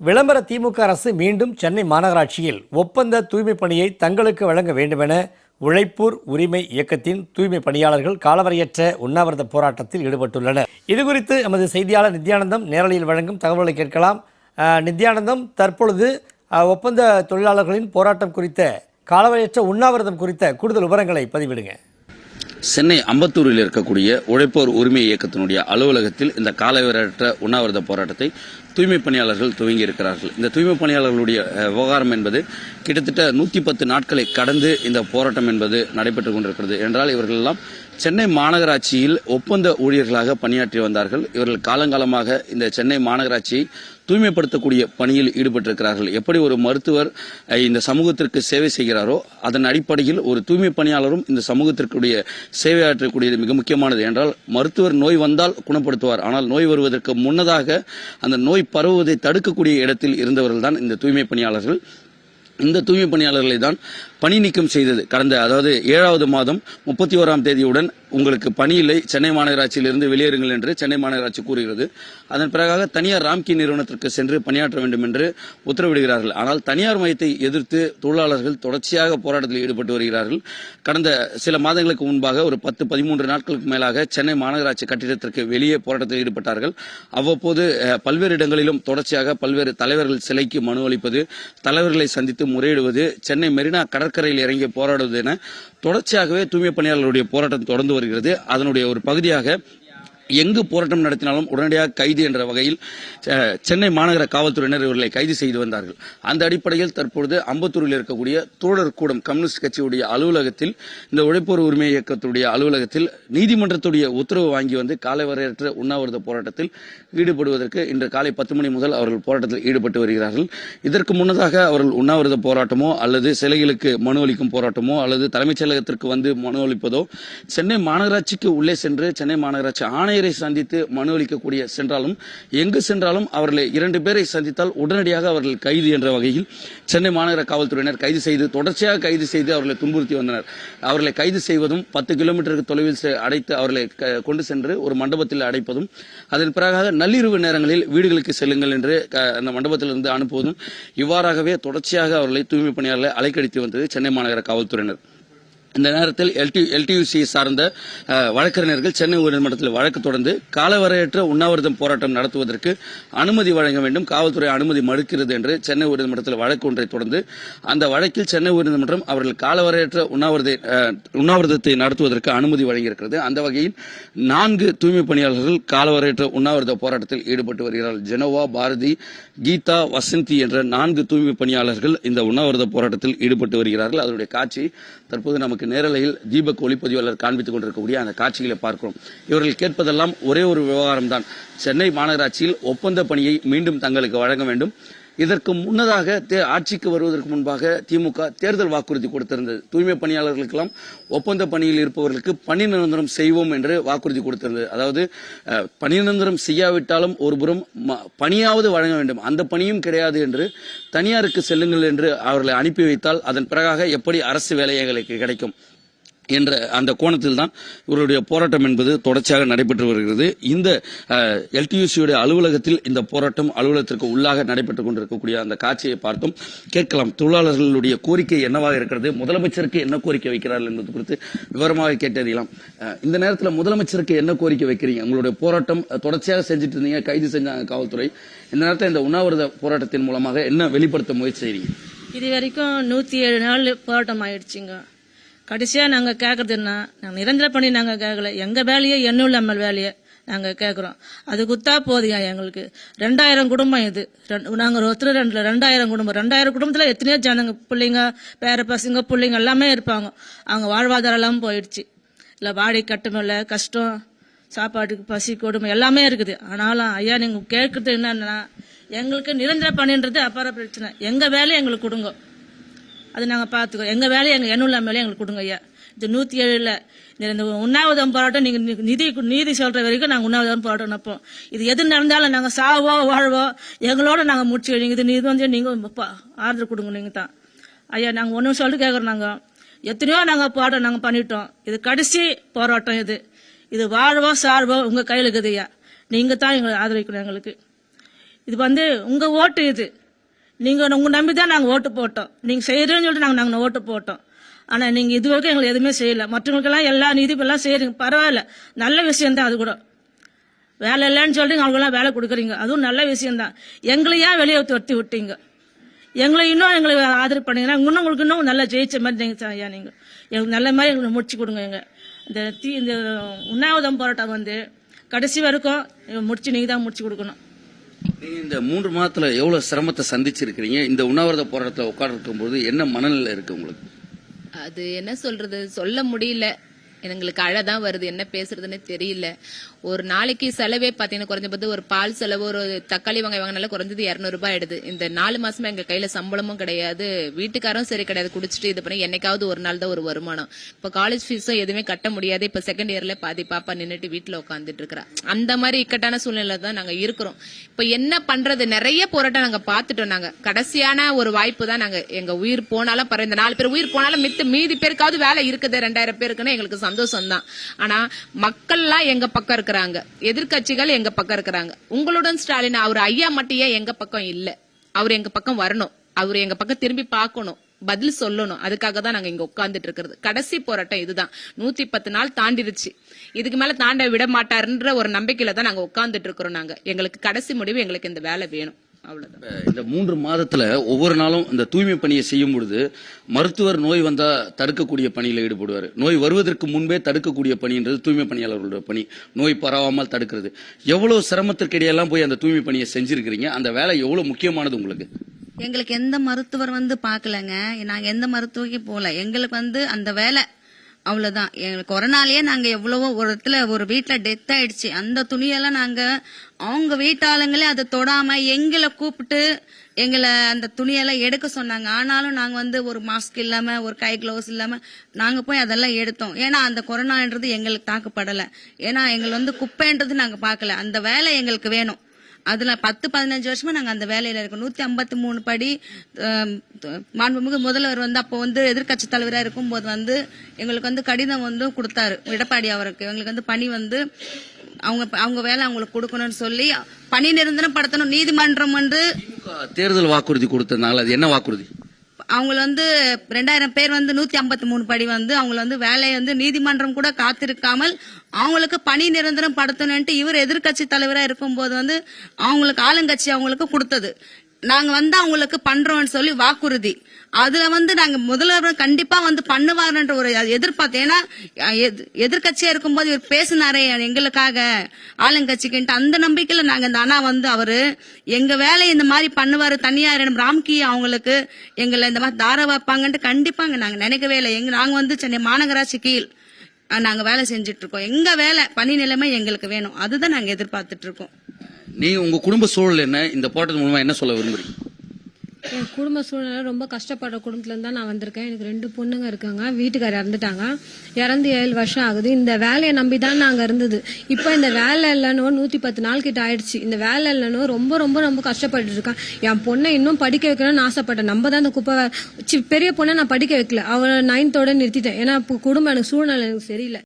விளம்பர திமுக அரசு மீண்டும் சென்னை மாநகராட்சியில் ஒப்பந்த தூய்மை பணியை தங்களுக்கு வழங்க வேண்டுமென உழைப்பூர் உரிமை இயக்கத்தின் தூய்மை பணியாளர்கள் காலவரையற்ற உண்ணாவிரத போராட்டத்தில் ஈடுபட்டுள்ளனர். இதுகுறித்து எமது செய்தியாளர் நித்யானந்தம் நேரலையில் வழங்கும் தகவல்களை கேட்கலாம். நித்யானந்தம் தற்பொழுது ஒப்பந்த தொழிலாளர்களின் போராட்டம் குறித்த காலவரையற்ற உண்ணாவிரதம் குறித்த கூடுதல் விவரங்களை பதிவிடுங்க. சென்னை அம்பத்தூரில் இருக்கக்கூடிய உழைப்போர் உரிமை இயக்கத்தினுடைய அலுவலகத்தில் இந்த காலவரையற்ற உண்ணாவிரத போராட்டத்தை தூய்மை பணியாளர்கள் துவங்கி இருக்கிறார்கள். இந்த தூய்மை பணியாளர்களுடைய விவகாரம் என்பது கிட்டத்தட்ட நூத்தி பத்து நாட்களை கடந்து இந்த போராட்டம் என்பது நடைபெற்றுக் கொண்டிருக்கிறது. என்றால் இவர்கள் எல்லாம் சென்னை மாநகராட்சியில் ஒப்பந்த ஊழியர்களாக பணியாற்றி வந்தார்கள். இவர்கள் காலங்காலமாக இந்த சென்னை மாநகராட்சியை தூய்மைப்படுத்தக்கூடிய பணியில் ஈடுபட்டிருக்கிறார்கள். எப்படி ஒரு மருத்துவர் இந்த சமூகத்திற்கு சேவை செய்கிறாரோ அதன் அடிப்படையில் ஒரு தூய்மை பணியாளரும் இந்த சமூகத்திற்குடைய சேவையாற்றக்கூடியது மிக முக்கியமானது. என்றால் மருத்துவர் நோய் வந்தால் குணப்படுத்துவார். ஆனால் நோய் வருவதற்கு முன்னதாக அந்த நோய் பரவுவதை தடுக்கக்கூடிய இடத்தில் இருந்தவர்கள் தான் இந்த தூய்மை பணியாளர்கள். இந்த தூய்மை பணியாளர்களை தான் பணி நீக்கம் செய்தது. கடந்த அதாவது ஏழாவது மாதம் முப்பத்தி ஓராம் தேதியுடன் உங்களுக்கு பணியில்லை சென்னை மாநகராட்சியிலிருந்து வெளியேறுங்கள் என்று சென்னை மாநகராட்சி கூறுகிறது. அதன் பிறகாக தனியார் ராம்கி நிறுவனத்திற்கு சென்று பணியாற்ற வேண்டும் என்று உத்தரவிடுகிறார்கள். ஆனால் தனியார் மையத்தை எதிர்த்து தொழிலாளர்கள் தொடர்ச்சியாக போராட்டத்தில் ஈடுபட்டு வருகிறார்கள். கடந்த சில மாதங்களுக்கு முன்பாக ஒரு பத்து பதிமூன்று நாட்களுக்கு மேலாக சென்னை மாநகராட்சி கட்டிடத்திற்கு வெளியே போராட்டத்தில் ஈடுபட்டார்கள். அவ்வப்போது பல்வேறு இடங்களிலும் தொடர்ச்சியாக பல்வேறு தலைவர்கள் சிலைக்கு மனு அளிப்பது தலைவர்களை சந்தித்து முறையிடுவது சென்னை மெரினா கடற்கரையில் இறங்கி போராடுவது என தொடர்ச்சியாகவே தூய்மை பணியாளர்களுடைய போராட்டம் தொடர்ந்து வருகிறது. அதனுடைய ஒரு பகுதியாக எங்கு போராட்டம் நடத்தினாலும் உடனடியாக கைது என்ற வகையில் சென்னை மாநகர காவல்துறையினர் இவர்களை கைது செய்து வந்தார்கள். அந்த அடிப்படையில் தற்பொழுது அம்பத்தூரில் இருக்கக்கூடிய தோழர் கூடம் கம்யூனிஸ்ட் கட்சியுடைய அலுவலகத்தில் இந்த உழைப்போர் உரிமை இயக்கத்துடைய அலுவலகத்தில் நீதிமன்றத்துடைய உத்தரவு வாங்கி வந்து காலை வரையற்ற உண்ணாவிரத போராட்டத்தில் ஈடுபடுவதற்கு இன்று காலை பத்து மணி முதல் அவர்கள் போராட்டத்தில் ஈடுபட்டு வருகிறார்கள். இதற்கு முன்னதாக அவர்கள் உண்ணாவிரத போராட்டமோ அல்லது சிலைகளுக்கு மனு அளிக்கும் போராட்டமோ அல்லது தலைமைச் செயலகத்திற்கு வந்து மனு அளிப்பதோ சென்னை மாநகராட்சிக்கு உள்ளே சென்று சென்னை மாநகராட்சி ஆணையரை சந்தித்து மனு அளிக்கக்கூடிய சென்றாலும் எங்கு சென்றாலும் அவர்களை இரண்டு பேரை சந்தித்தால் உடனடியாக அவர்கள் கைது என்ற வகையில் சென்னை மாநகர காவல்துறையினர் கைது செய்து தொடர்ச்சியாக கைது செய்து அவர்களை துன்புறுத்தி வந்தனர். அவர்களை கைது செய்வதும் பத்து கிலோமீட்டருக்கு தொலைவில் அடைத்து அவர்களை க- கொண்டு சென்று ஒரு மண்டபத்தில் அடைப்பதும் அதன் பிறகாக நள்ளிரவு நேரங்களில் வீடுகளுக்கு செல்லுங்கள் என்று அந்த மண்டபத்திலிருந்து அனுப்புவதும் இவ்வாறாகவே தொடர்ச்சியாக அவர்களை தூய்மை பணியாளர்களை அலைக்கடித்து வந்தது சென்னை மாநகர காவல்துறையினர். இந்த நேரத்தில் எல்டி எல்டியூசி சார்ந்த வழக்கறிஞர்கள் சென்னை உயர்நீதிமன்றத்தில் வழக்கு தொடர்ந்து காலவரையற்ற உண்ணாவிரதம் போராட்டம் நடத்துவதற்கு அனுமதி வழங்க வேண்டும். காவல்துறை அனுமதி மறுக்கிறது என்று சென்னை உயர்நீதிமன்றத்தில் வழக்கு ஒன்றை தொடர்ந்து அந்த வழக்கில் சென்னை உயர்நீதிமன்றம் அவர்கள் காலவரையற்ற உண்ணாவிரத உண்ணாவிரதத்தை நடத்துவதற்கு அனுமதி வழங்கியிருக்கிறது. அந்த வகையில் நான்கு தூய்மை பணியாளர்கள் காலவரையற்ற உண்ணாவிரத போராட்டத்தில் ஈடுபட்டு வருகிறார்கள். ஜெனோவா பாரதி கீதா வசந்தி என்ற நான்கு தூய்மை பணியாளர்கள் இந்த உண்ணாவிரத போராட்டத்தில் ஈடுபட்டு வருகிறார்கள். அதனுடைய காட்சி தற்போது நமக்கு நேரலையில் தீபக் ஒளிப்பதிவாளர் காண்பித்துக் கொண்டிருக்கக்கூடிய அந்த காட்சிகளை பார்க்கிறோம். இவர்கள் கேட்பதெல்லாம் ஒரே ஒரு விவகாரம் தான் சென்னை மாநகராட்சியில் ஒப்பந்த பணியை மீண்டும் தங்களுக்கு வழங்க வேண்டும். இதற்கு முன்னதாக தே- ஆட்சிக்கு வருவதற்கு முன்பாக திமுக தேர்தல் வாக்குறுதி கொடுத்திருந்தது. தூய்மை பணியாளர்களுக்கெல்லாம் ஒப்பந்த பணியில் இருப்பவர்களுக்கு பணி நிரந்தரம் செய்வோம் என்று வாக்குறுதி கொடுத்திருந்தது. அதாவது பணி நிரந்தரம் செய்யாவிட்டாலும் ஒருபுறம் ம- பணியாவது வழங்க வேண்டும். அந்த பணியும் கிடையாது என்று தனியாருக்கு செல்லுங்கள் என்று அவர்களை அனுப்பி வைத்தால் அதன் பிறகாக எப்படி அரசு வேலை எங்களுக்கு கிடைக்கும்? என்ற அந்த கோணத்தில் தான் இவருடைய போராட்டம் என்பது தொடர்ச்சியாக நடைபெற்று வருகிறது. இந்த எல்டியூசியுடைய அலுவலகத்தில் இந்த போராட்டம் அலுவலகத்திற்கு உள்ளாக நடைபெற்றுக் கொண்டிருக்கக்கூடிய அந்த காட்சியை பார்த்தோம் கேட்கலாம். தொழிலாளர்களுடைய கோரிக்கை என்னவாக இருக்கிறது? முதலமைச்சருக்கு என்ன கோரிக்கை வைக்கிறார்கள் என்பது குறித்து விவரமாக கேட்டறியலாம். இந்த நேரத்தில் முதலமைச்சருக்கு என்ன கோரிக்கை வைக்கிறீங்க? உங்களுடைய போராட்டம் தொடர்ச்சியாக செஞ்சுட்டு இருந்தீங்க கைது செஞ்சாங்க காவல்துறை. இந்த நேரத்தில் இந்த உண்ணாவிரத போராட்டத்தின் மூலமாக என்ன வெளிப்படுத்த முயற்சி செய்றீங்க? இது வரைக்கும் நூற்றி ஏழு நாள் போராட்டம் ஆயிடுச்சுங்க. கடைசியாக நாங்கள் கேட்குறது என்ன? நாங்கள் நிரந்தர பண்ணி நாங்கள் கேட்கல எங்கள் வேலையே எண்ணுள்ள நம்ம வேலையை நாங்கள் கேட்குறோம் அது குத்தா போதியா எங்களுக்கு? ரெண்டாயிரம் குடும்பம் இது. நாங்கள் ஒருத்தர் ரெண்டு ரெண்டாயிரம் குடும்பம். ரெண்டாயிரம் குடும்பத்தில் எத்தனையோ ஜனங்க பிள்ளைங்க பேர பசங்க பிள்ளைங்க எல்லாமே இருப்பாங்க. அவங்க வாழ்வாதாரம் எல்லாம் போயிடுச்சு. இல்லை வாடகை கட்டமில்ல கஷ்டம் சாப்பாட்டுக்கு பசி கொடுமை எல்லாமே இருக்குது. ஆனாலும் ஐயா நீங்கள் கேட்குறது என்னன்னா எங்களுக்கு நிரந்தர பணின்றது அப்பாற பிரச்சனை. எங்கள் வேலையை எங்களுக்கு கொடுங்க. அது நாங்கள் பார்த்துக்கோ எங்கள் வேலையை எங்கள் எண்ணூல் மேலே எங்களுக்கு கொடுங்க ஐயா. இது நூற்றி ஏழில் இந்த உண்ணாவிரதம் போராட்டம் நீங்கள் நிதி நீதி சொல்கிற வரைக்கும் நாங்கள் உண்ணாவிரதம் போராட்டம் நிற்போம் இது எது நடந்தாலும் நாங்கள் சாவோ வாழ்வோ எங்களோட நாங்கள் முடிச்சு நீங்கள் இது இது வந்து நீங்கள் ஆர்டர் கொடுங்க நீங்கள் தான். ஐயா நாங்கள் ஒன்றும் சொல்லிட்டு கேட்குறோம் நாங்கள் எத்தனையோ நாங்கள் போராட்டம் நாங்கள் பண்ணிட்டோம். இது கடைசி போராட்டம் இது. இது வாழ்வோ சார்வோ உங்கள் கையில் இருக்குது ஐயா. நீங்கள் தான் எங்களை ஆதரிக்கணும் எங்களுக்கு. இது வந்து உங்கள் ஓட்டு இது. நீங்க உங்க நம்பி தான் நாங்க ஓட்டு போட்டோம். நீங்க செய்யறேன்னு சொல்லிட்டு நாங்க நாங்க ஓட்டு போட்டோம். ஆனா நீங்க இது வரைக்கும் எங்களுக்கு எதுவுமே செய்யல. மற்றவங்களுக்கெல்லாம் எல்லா நீதி எல்லாம் செய்யறீங்க. பரவாயில்ல. நல்ல விஷயம்தான் அது கூட. வேலை இல்லைன்னு சொல்லிட்டு அவங்களுக்குலாம் வேலை கொடுக்குறீங்க. அதுவும் நல்ல விஷயம்தான் எங்களை ஏன் வெளியே துரத்தி விட்டீங்க. எங்களை இன்னும் எங்களை ஆதரவு பண்ணீங்கன்னா இன்னும் உங்களுக்கு இன்னும் நல்லா ஜெயிச்ச மாதிரி நீங்க ஐயா நீங்க. எங்களுக்கு நல்ல மாதிரி எங்களுக்கு முடிச்சு கொடுங்க எங்க. இந்த தீ இந்த உண்ணாவிரதம் போராட்டம் வந்து கடைசி வரைக்கும் முடிச்சு நீங்க தான் முடிச்சு கொடுக்கணும். நீங்க இந்த மூன்று மாதத்துல எவ்வளவு சிரமத்தை சந்திச்சிருக்கிறீங்க? இந்த உண்ணாவிரத போராட்டத்தில் உட்கார்ந்து போது என்ன மனநிலை இருக்கு உங்களுக்கு? அது என்ன சொல்றது? சொல்ல முடியல. எங்களுக்கு அழதான் வருது. என்ன பேசுறதுன்னு தெரியல. ஒரு நாளைக்கு செலவே பார்த்தீங்கன்னா குறைஞ்சபட்சம் ஒரு பால் செலவு ஒரு தக்காளி வாங்க வாங்கினால குறைஞ்சது இரநூறுபா ஆயிடுது. இந்த நாலு மாசமா எங்க கையில சம்பளமும் கிடையாது. வீட்டுக்காரும் சரி கிடையாது. குடிச்சிட்டு இது பண்ணி என்னைக்காவது ஒரு நாள் தான் ஒரு வருமானம். இப்ப காலேஜ் ஃபீஸும் எதுவுமே கட்ட முடியாது. இப்ப செகண்ட் இயர்ல பாதி பாப்பா நின்றுட்டு வீட்டுல உட்காந்துட்டு இருக்கிறா. அந்த மாதிரி இக்கட்டான சூழ்நிலை தான் நாங்க இருக்கிறோம். இப்ப என்ன பண்றது? நிறைய போராட்டம் நாங்க பாத்துட்டோம் நாங்க. கடைசியான ஒரு வாய்ப்பு தான் நாங்க. எங்க உயிர் போனாலும் பரவாயில்ல. இந்த நாலு பேர் உயிர் போனாலும் மித்த மீதி பேருக்காவது வேலை இருக்குது ரெண்டாயிரம் பேருக்குன்னு எங்களுக்கு சந்தோஷம் தான் ஆனா மக்கள்லாம் எங்க பக்கம் இருக்கிறாங்க. எதிர்க்கட்சிகள் எங்க பக்கம் இருக்கிறாங்க. உங்களுடன் ஸ்டாலின் அவர் ஐயா மட்டும் ஏன் எங்க பக்கம் இல்ல? அவர் எங்க பக்கம் வரணும். அவர் எங்க பக்கம் திரும்பி பார்க்கணும். பதில் சொல்லணும். அதுக்காக தான் நாங்க இங்க உட்கார்ந்துட்டு இருக்கிறது. கடைசி போராட்டம் இதுதான். நூத்தி பத்து நாள் தாண்டிருச்சு. இதுக்கு மேல தாண்ட விட மாட்டாருன்ற ஒரு நம்பிக்கையில தான் நாங்க உட்கார்ந்துட்டு இருக்கிறோம் நாங்க. எங்களுக்கு கடைசி முடிவு எங்களுக்கு இந்த வேலை வேணும். இந்த மூன்று மாதத்துல ஒவ்வொரு நாளும் இந்த தூய்மை பணியை செய்யும் பொழுது மருத்துவர் நோய் வந்தா தடுக்கக்கூடிய பணியில ஈடுபடுவார். நோய் வருவதற்கு முன்பே தடுக்கக்கூடிய பணின்றது தூய்மை பணியாளர்களுடைய பணி. நோய் பரவாமல் தடுக்கிறது. எவ்வளவு சிரமத்திற்கு இடையெல்லாம் போய் அந்த தூய்மை பணியை செஞ்சிருக்கிறீங்க? அந்த வேலை எவ்வளவு முக்கியமானது உங்களுக்கு? எங்களுக்கு எந்த மருத்துவர் வந்து பார்க்கலங்க. நாங்க எந்த மருத்துவருக்கு போகல எங்களுக்கு வந்து அந்த வேலை அவ்வளவுதான். எங்களுக்கு கொரோனாலேயே நாங்க எவ்வளவோ ஒரு இடத்துல ஒரு வீட்டுல டெத் ஆயிடுச்சு. அந்த துணியெல்லாம் நாங்க அவங்க வீட்டாளுங்களே அதை தொடாம எங்களை கூப்பிட்டு எங்களை அந்த துணியெல்லாம் எடுக்க சொன்னாங்க. ஆனாலும் நாங்கள் வந்து ஒரு மாஸ்க் இல்லாம ஒரு கை க்ளவுஸ் இல்லாம நாங்க போய் அதெல்லாம் எடுத்தோம். ஏன்னா அந்த கொரோனான்றது எங்களுக்கு தாக்கப்படலை. ஏன்னா எங்களை வந்து குப்பைன்றது நாங்கள் பார்க்கல. அந்த வேலை எங்களுக்கு வேணும். அதுல பத்து பதினஞ்சு வருஷமா நாங்க அந்த வேலையில இருக்கோம். நூத்தி ஐம்பத்தி மூணு படி மாண்புமிகு முதல்வர் வந்து அப்போ வந்து எதிர்க்கட்சி தலைவரா இருக்கும்போது வந்து எங்களுக்கு வந்து கடிதம் வந்து கொடுத்தாரு. எடப்பாடி அவருக்கு. எங்களுக்கு வந்து பணி வந்து அவங்க அவங்க வேலை அவங்களுக்கு கொடுக்கணும்னு சொல்லி பணி நிரந்தரம் படுத்தணும் நீதிமன்றம் வந்து தேர்தல் வாக்குறுதி கொடுத்ததுனால அது என்ன வாக்குறுதி? அவங்கள வந்து ரெண்டாயிரம் பேர் வந்து நூத்தி ஐம்பத்தி மூணு படி வந்து அவங்கள வந்து வேலையை வந்து நீதிமன்றம் கூட காத்திருக்காமல் அவங்களுக்கு பணி நிரந்தரம் படுத்தணும்ட்டு இவர் எதிர்க்கட்சி தலைவரா இருக்கும்போது வந்து அவங்களுக்கு ஆளுங்கட்சி அவங்களுக்கு கொடுத்தது. நாங்க வந்து அவங்களுக்கு பண்றோம்னு சொல்லி வாக்குறுதி. அதுல வந்து நாங்க முதல்வர் கண்டிப்பா வந்து பண்ணுவாருன்ற ஒரு எதிர்பார்த்து ஏன்னா எதிர்- இருக்கும்போது இவர் பேசினாரே எங்களுக்காக ஆளுங்கட்சிக்குன்ட்டு அந்த நம்பிக்கையில நாங்க இந்த அண்ணா வந்து அவரு எங்க வேலையை இந்த மாதிரி பண்ணுவாரு தனியார் ராம்கி அவங்களுக்கு எங்களை இந்த மாதிரி தார வைப்பாங்கன்ட்டு கண்டிப்பாங்க நாங்க நினைக்கவே இல்லை. எங்க நாங்க வந்து சென்னை மாநகராட்சி கீழ் நாங்க வேலை செஞ்சுட்டு இருக்கோம். எங்க வேலை பணி நிலைமை எங்களுக்கு வேணும். அதுதான் நாங்க எதிர்பார்த்துட்டு இருக்கோம். நீ உங்க குடும்ப சூழல் என்ன? இந்த போட்டது மூலமா என்ன சொல்ல விரும்புறீங்க? என் குடும்ப சூழ்நிலை ரொம்ப கஷ்டப்படுற குடும்பத்துல தான் நான் வந்திருக்கேன். எனக்கு ரெண்டு பொண்ணுங்க இருக்காங்க. வீட்டுக்காரர் இறந்துட்டாங்க. இறந்து ஏழு வருஷம் ஆகுது. இந்த வேலையை நம்பி தான் நாங்க இருந்தது. இப்போ இந்த வேலை இல்லைன்னு நூத்தி பத்து நாள் கிட்ட ஆயிடுச்சு. இந்த வேலை இல்லைன்னு ரொம்ப ரொம்ப ரொம்ப கஷ்டப்பட்டு இருக்கேன். என் பொண்ணை இன்னும் படிக்க வைக்கணும்னு ஆசைப்பட்டேன். நம்ம தான் இந்த குப்பை சி, பெரிய பொண்ணை நான் படிக்க வைக்கல. அவளை நைன்த்தோட நிறுத்திட்டேன். ஏன்னா இப்போ குடும்பம் எனக்கு சூழ்நிலை எனக்கு சரியில்லை.